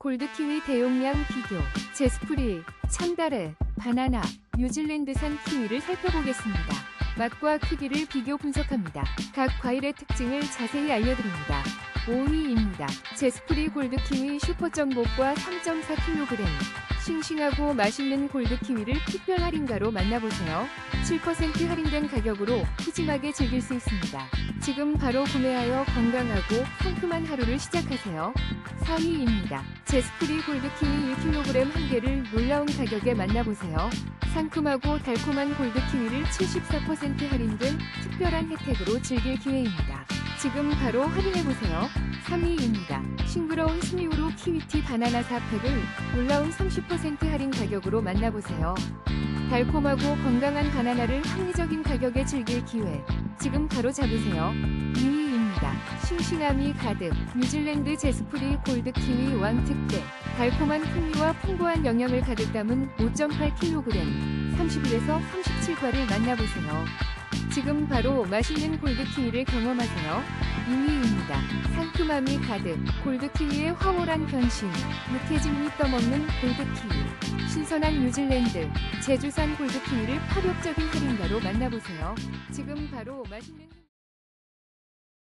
골드키위 대용량 비교, 제스프리, 참다래, 바나나, 뉴질랜드산 키위를 살펴보겠습니다. 맛과 크기를 비교 분석합니다. 각 과일의 특징을 자세히 알려드립니다. 5위입니다. 제스프리 골드키위 슈퍼정복과 3.4kg. 싱싱하고 맛있는 골드키위를 특별 할인가로 만나보세요. 7% 할인된 가격으로 푸짐하게 즐길 수 있습니다. 지금 바로 구매하여 건강하고 상큼한 하루를 시작하세요. 4위입니다. 제스프리 골드키위 1kg 한 개를 놀라운 가격에 만나보세요. 상큼하고 달콤한 골드키위를 74% 할인된 특별한 혜택으로 즐길 기회입니다. 지금 바로 확인해보세요. 3위입니다. 싱그러운 스미우로 키위티 바나나 4팩을 놀라운 30% 할인 가격으로 만나보세요. 달콤하고 건강한 바나나를 합리적인 가격에 즐길 기회. 지금 바로 잡으세요. 2위 입니다. 싱싱함이 가득 뉴질랜드 제스프리 골드 키위 왕특대 달콤한 풍미와 풍부한 영양을 가득 담은 5.8kg 31에서 37과를 만나보세요. 지금 바로 맛있는 골드 키위를 경험하세요. 2위입니다. 상큼함이 가득 골드 키위의 황홀한 변신 육해진이 떠먹는 골드 키위 신선한 뉴질랜드 제주산 골드 키위를 파격적인 할인가로 만나보세요. 지금 바로 맛있는